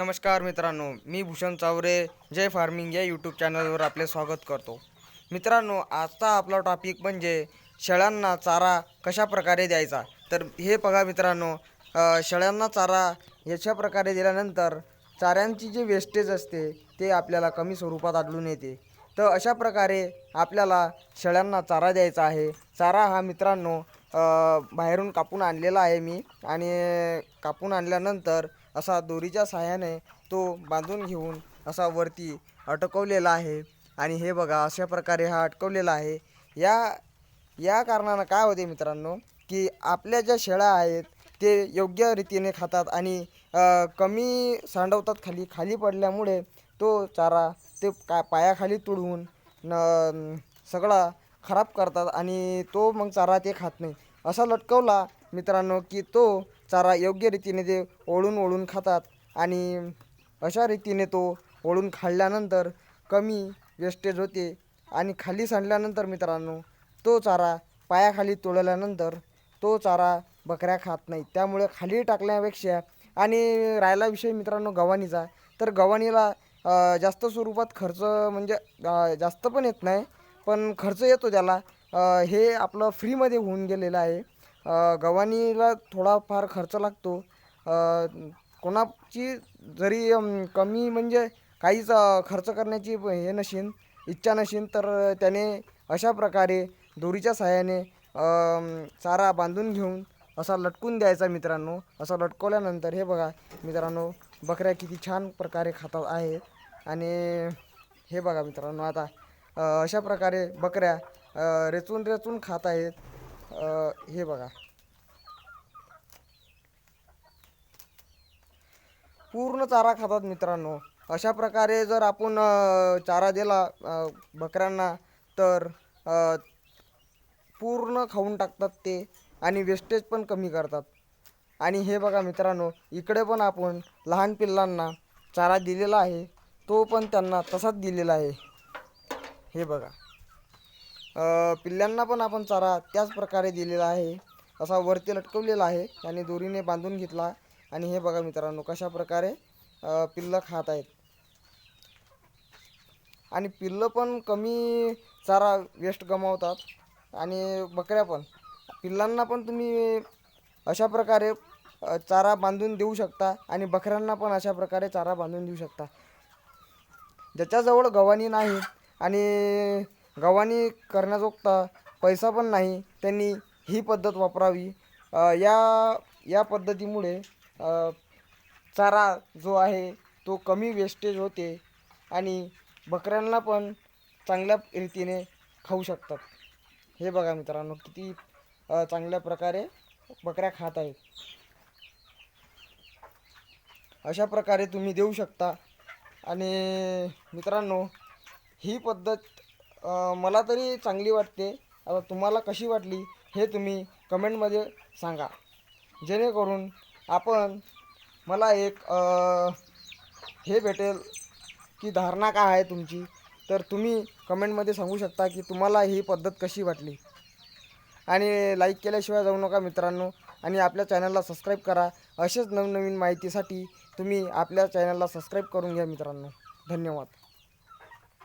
नमस्कार मित्रांनो मी भूषण चावरे जय फार्मिंग या यूट्यूब चॅनलवर आपले स्वागत करतो. मित्रांनो आजचा आपला टॉपिक म्हणजे शेळ्यांना चारा कशा प्रकारे द्यायचा? तर हे बघा मित्रांनो शेळ्यांना चारा याच्या प्रकारे दिल्यानंतर चाऱ्यांची जी वेस्टेज असते ते आपल्याला कमी स्वरूपात आढळून येते. तर अशा प्रकारे आपल्याला शेळ्यांना चारा द्यायचा आहे. चारा हा मित्रांनो बाहेरून कापून आणलेला आहे मी. आणि कापून आणल्यानंतर असा दोरीच्या सहाय्याने तो बांधून घेऊन असा वरती अटकवलेला आहे. आणि हे बघा अशा प्रकारे हा अटकवलेला आहे. या या कारणानं काय होते मित्रांनो की आपल्या ज्या शेळ्या आहेत ते योग्य रीतीने खातात आणि कमी सांडवतात खाली. खाली पडल्यामुळे तो चारा ते का पायाखाली तुडवून न सगळा खराब करतात आणि तो मग चारा ते खात नाही. असा लटकवला मित्रांनो की तो चारा योग्य रीतीने ते ओढून ओढून खातात आणि अशा रीतीने तो ओळून खाल्ल्यानंतर कमी वेस्टेज होते आणि खाली सांडल्यानंतर मित्रांनो तो चारा पायाखाली तोडल्यानंतर तो चारा बकऱ्या खात नाही. त्यामुळे खाली टाकण्यापेक्षा आणि राहिला विषय मित्रांनो गव्हाणीचा. तर गव्हाणीला जास्त स्वरूपात खर्च म्हणजे जास्त पण येत नाही. पण खर्च येतो त्याला. हे आपलं फ्रीमध्ये होऊन गेलेलं आहे. गव्हाणीला थोडाफार खर्च लागतो. कोणाची जरी कमी म्हणजे काहीच खर्च करण्याची हे नशीन इच्छा नशीन तर त्याने अशा प्रकारे दोरीच्या सहाय्याने चारा बांधून घेऊन असा लटकून द्यायचा मित्रांनो. असा लटकवल्यानंतर हे बघा मित्रांनो बकऱ्या किती छान प्रकारे खातात आहे. आणि हे बघा मित्रांनो आता अशा प्रकारे बकऱ्या रेचून रेचून खात आहेत. हे बघा. पूर्ण चारा खातात मित्रांनो. अशा प्रकारे जर आपण चारा दिला बकऱ्यांना तर पूर्ण खाऊन टाकतात ते आणि वेस्टेज पण कमी करतात. आणि हे बघा मित्रांनो इकडे पण आपण लहान पिल्लांना चारा दिलेला आहे. तो पण त्यांना तसाच दिलेला आहे. हे बघा. पिल्ल्यांना पिल्लांना पण आपण चारा त्याच प्रकारे दिलेला आहे. असा वरती लटकवलेला आहे. आणि दोरीने बांधून घेतला. आणि हे बघा मित्रांनो कशा प्रकारे पिल्लं खात आहेत. आणि पिल्लं पण कमी चारा वेस्ट गमावतात. आणि बकऱ्या पण. पिल्लांना पण तुम्ही अशा प्रकारे चारा बांधून देऊ शकता. आणि बकऱ्यांना पण अशा प्रकारे चारा बांधून देऊ शकता. ज्याच्याजवळ गव्हाणी नाही आणि गव्हाणी करण्याजोगता पैसा पण नाही त्यांनी ही पद्धत वापरावी. या या पद्धतीमुळे चारा जो आहे तो कमी वेस्टेज होते आणि बकऱ्यांना पण चांगल्या रीतीने खाऊ शकतात. हे बघा मित्रांनो किती चांगल्या प्रकारे बकऱ्या खात आहेत. अशा प्रकारे तुम्ही देऊ शकता. आणि मित्रांनो ही पद्धत मला तरी चांगली वाटते. आता तुम्हाला कशी वाटली हे तुम्ही कमेंटमध्ये सांगा. जेणेकरून आपण मला एक हे भेटेल की धारणा काय आहे तुमची. तर तुम्ही कमेंटमध्ये सांगू शकता की तुम्हाला ही पद्धत कशी वाटली. आणि लाईक केल्याशिवाय जाऊ नका मित्रांनो. आणि आपल्या चॅनलला सबस्क्राईब करा. असेच नवनवीन माहितीसाठी तुम्ही आपल्या चॅनलला सबस्क्राईब करून घ्या मित्रांनो. धन्यवाद.